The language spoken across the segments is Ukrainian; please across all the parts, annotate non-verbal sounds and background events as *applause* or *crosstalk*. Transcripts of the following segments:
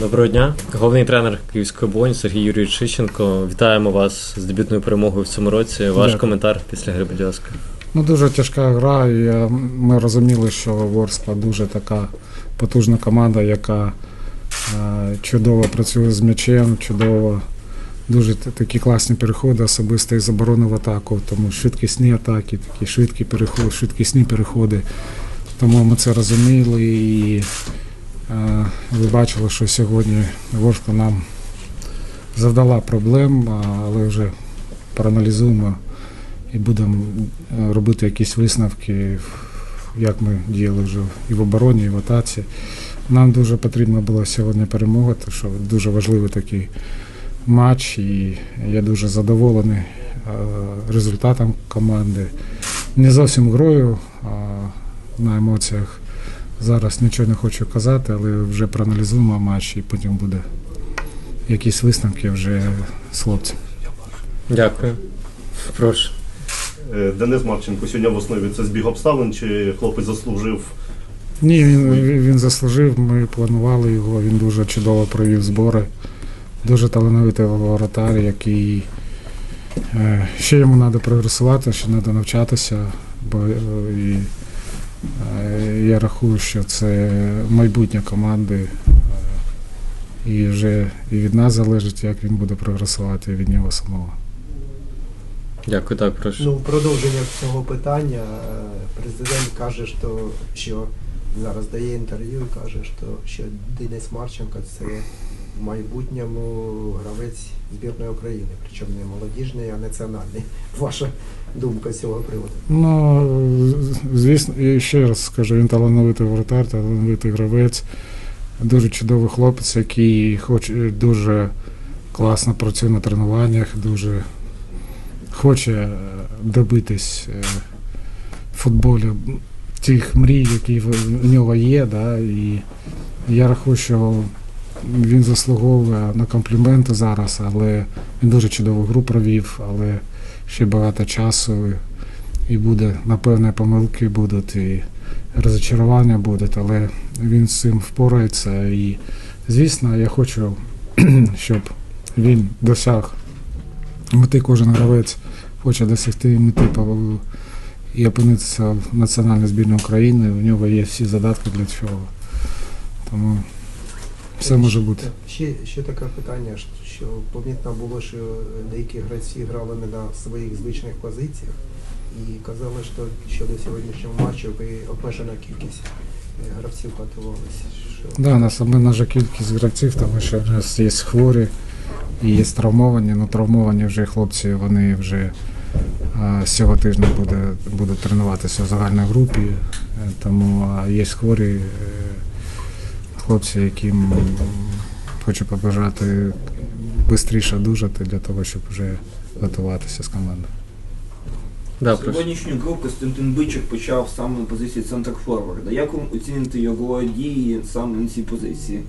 Доброго дня. Головний тренер Київської оболоні Сергій Юрійович Шищенко. Вітаємо вас з дебютною перемогою в цьому році. Ваш Дякую. коментар після гри, будь ласка. Ну, дуже тяжка гра, і е, ми розуміли, що Ворскла дуже така потужна команда, яка е, чудово працює з м'ячем, чудово, дуже такі класні переходи, особисто із оборони в атаку, тому швидкісні атаки, такі швидкі переходи, швидкісні переходи. Тому ми це розуміли і ви бачили, що сьогодні Ворскла нам завдала проблем, але вже проаналізуємо і будемо е, робити якісь висновки, як ми діяли вже і в обороні, і в атаці. Нам дуже потрібна була сьогодні перемога, тому що дуже важливий такий матч, і я дуже задоволений е, результатом команди. Не зовсім грою, а на емоціях. Зараз нічого не хочу казати, але вже проаналізуємо матч і потім буде якісь висновки вже з хлопцями. Дякую. Прошу. Е, Денис Марченко сьогодні в основі це збіг обставин, чи хлопець заслужив Ні, він, він заслужив. Ми планували його. Він дуже чудово провів збори. Дуже талановитий воротар, який е, ще йому треба прогресувати, ще треба навчатися. Бо е, і, я рахую, що це майбутнє команди. е, І вже і від нас залежить, як він буде прогресувати, і від нього самого. Дякую, так, прошу. Ну, продовження цього питання. е, Президент каже, що, що зараз дає інтерв'ю і каже, що, що Денис Марченко це майбутньому гравець збірної України, причому не молодіжний, а національний. *laughs* Ваша думка з цього приводу? Ну, звісно, і ще раз скажу, він талановитий воротар, талановитий гравець, дуже чудовий хлопець, який хоче дуже класно працює на тренуваннях, дуже хоче е, добитись е, в футболі тих мрій, які в нього є. Да, і я рахую, що він заслуговує на компліменти зараз, але він дуже чудову гру провів, але ще багато часу і буде, напевне, помилки будуть, і розочарування будуть, але він з цим впорається. І, звісно, я хочу, *clears throat* щоб він досяг мети, кожен гравець хоче досягти мети і опинитися в національній збірній України. У нього є всі задатки для цього. Тому все може бути. Ще, ще таке питання, що помітно було, що деякі гравці грали не на своїх звичних позиціях і казали, що щодо сьогоднішнього матчу ви обмежена кількість е, гравців готувалися. Що... Да, у нас обмежена кількість гравців, тому що в нас є хворі і є травмовані. Ну, травмовані вже хлопці, вони вже з цього тижня буде, будуть тренуватися в загальній групі. Е, Тому є хворі е, хлопці, яким хочу побажати швидше одужати для того, щоб вже готуватися з командою. Да. Сьогоднішню гру Костянтин Бичик почав саме на позиції центр форварда. Як вам оціните його дії саме на цій позиції?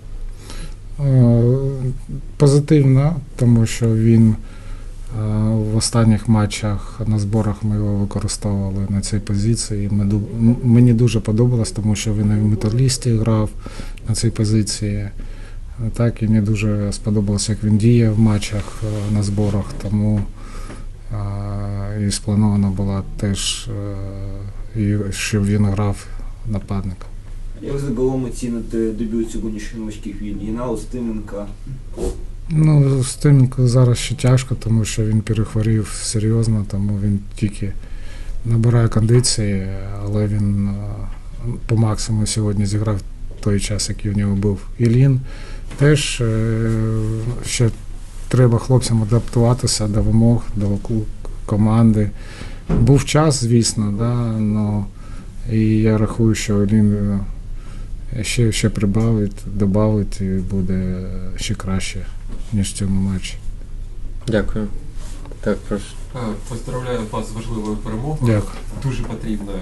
Е, Позитивно, тому що він в останніх матчах на зборах ми його використовували на цій позиції. Мені дуже подобалось, тому що він і в металісті грав на цій позиції. Е, Так, і мені дуже сподобалося, як він діє в матчах е, на зборах. Тому е, і спланована була теж, е, щоб він грав нападника. Як загалом оціните дебют сьогоднішніх новачків Ільїна, Устименка? Ну, з тим зараз ще тяжко, тому що він перехворів серйозно, тому він тільки набирає кондиції, але він е, по максимуму сьогодні зіграв той час, який в нього був. Ілін теж е, ще треба хлопцям адаптуватися до вимог, до команди. Був час, звісно, да, но, і я рахую, що Ілін е, ще, ще прибавить, додавить і буде ще краще ніж в цьому матчі. Дякую. Так, прошу. Е, Поздравляю вас з важливою перемогою. Дякую. Дуже потрібною.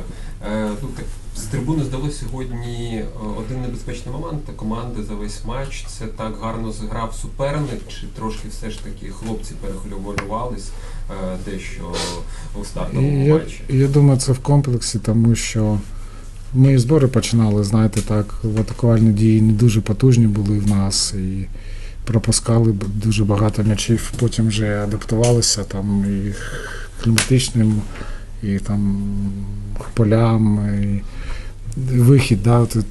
Е, Ну, так, з трибуни здалося сьогодні е, один небезпечний момент команди за весь матч. Це так гарно зіграв суперник, чи трошки все ж таки хлопці перехвилювались дещо у стартовому Я, матчі? я думаю, це в комплексі, тому що Ми збори починали, знаєте, так, в атакувальні дії не дуже потужні були в нас і пропускали дуже багато м'ячів. Потім вже адаптувалися там і кліматичним, і там полям, і вихід, да, тут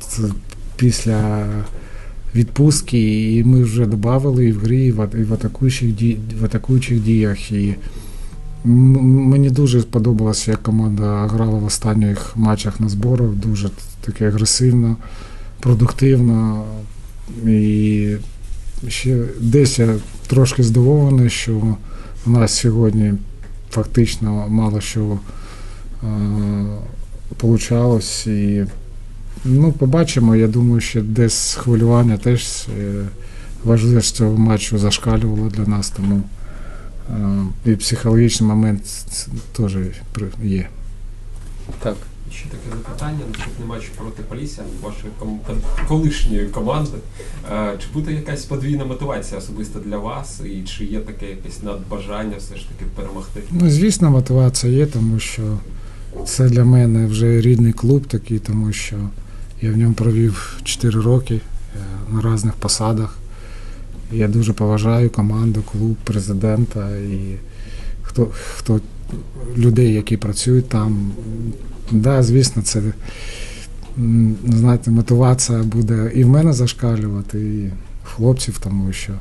після відпустки, і ми вже додали і в грі, і в, атакуючих, ді- в атакуючих діях. І мені дуже сподобалося, як команда грала в останніх матчах на зборах, дуже таке агресивно, продуктивно. І ще десь я трошки здивований, що у нас сьогодні фактично мало що е. І ну, побачимо. Я думаю, що десь хвилювання теж е, важливість цього матчу зашкалювало для нас, тому і психологічний момент теж є. Так. Ще таке запитання. Наступний матч проти Полісся, вашої ком- колишньої команди. Е, Чи буде якась подвійна мотивація особисто для вас? І чи є таке якесь надбажання все ж таки перемогти? Ну, звісно, мотивація є, тому що це для мене вже рідний клуб такий, тому що я в ньому провів 4 роки е, на різних посадах. Я дуже поважаю команду, клуб, президента і хто, хто людей, які працюють там. Да, звісно, це знаєте, мотивація буде і в мене зашкалювати, і хлопців, тому що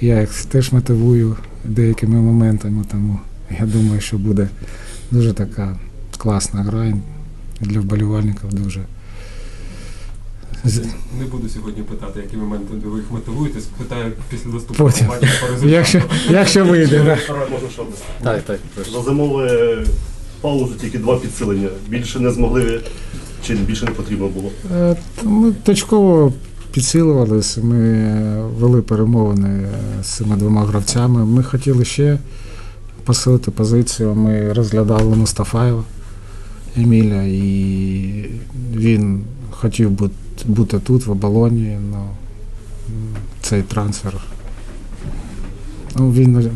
я їх теж мотивую деякими моментами, тому я думаю, що буде дуже така класна гра для вболівальників дуже. Не буду сьогодні питати, які моменти ви їх мотивуєте. Спитаю після наступного Потім. матчу по результату. Якщо, якщо вийде. Можна ще одне? Так, так, прошу. За зимове паузу тільки два підсилення. Більше не змогли чи більше не потрібно було. Е, Ми точково підсилювалися, ми вели перемовини з цими двома гравцями. Ми хотіли ще посилити позицію. Ми розглядали Мустафаєва Еміля, і він хотів бути, бути тут, в оболоні. Ну, цей трансфер. Ну, він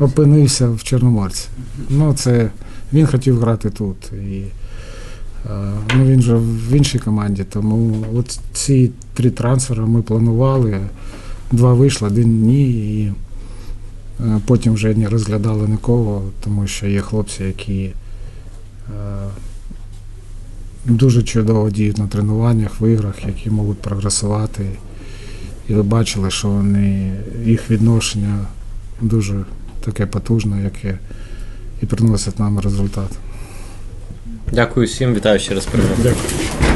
опинився в Чорноморці. Ну, це він хотів грати тут. І, е, ну, він вже в іншій команді, тому от ці три трансфери ми планували. Два вийшло, один ні. І е, потім вже не розглядали нікого, тому що є хлопці, які е, дуже чудово діють на тренуваннях, в іграх, які можуть прогресувати. І ви бачили, що вони, їх відношення дуже таке потужне, яке і приносить нам результат. Дякую всім, вітаю ще раз. Дякую.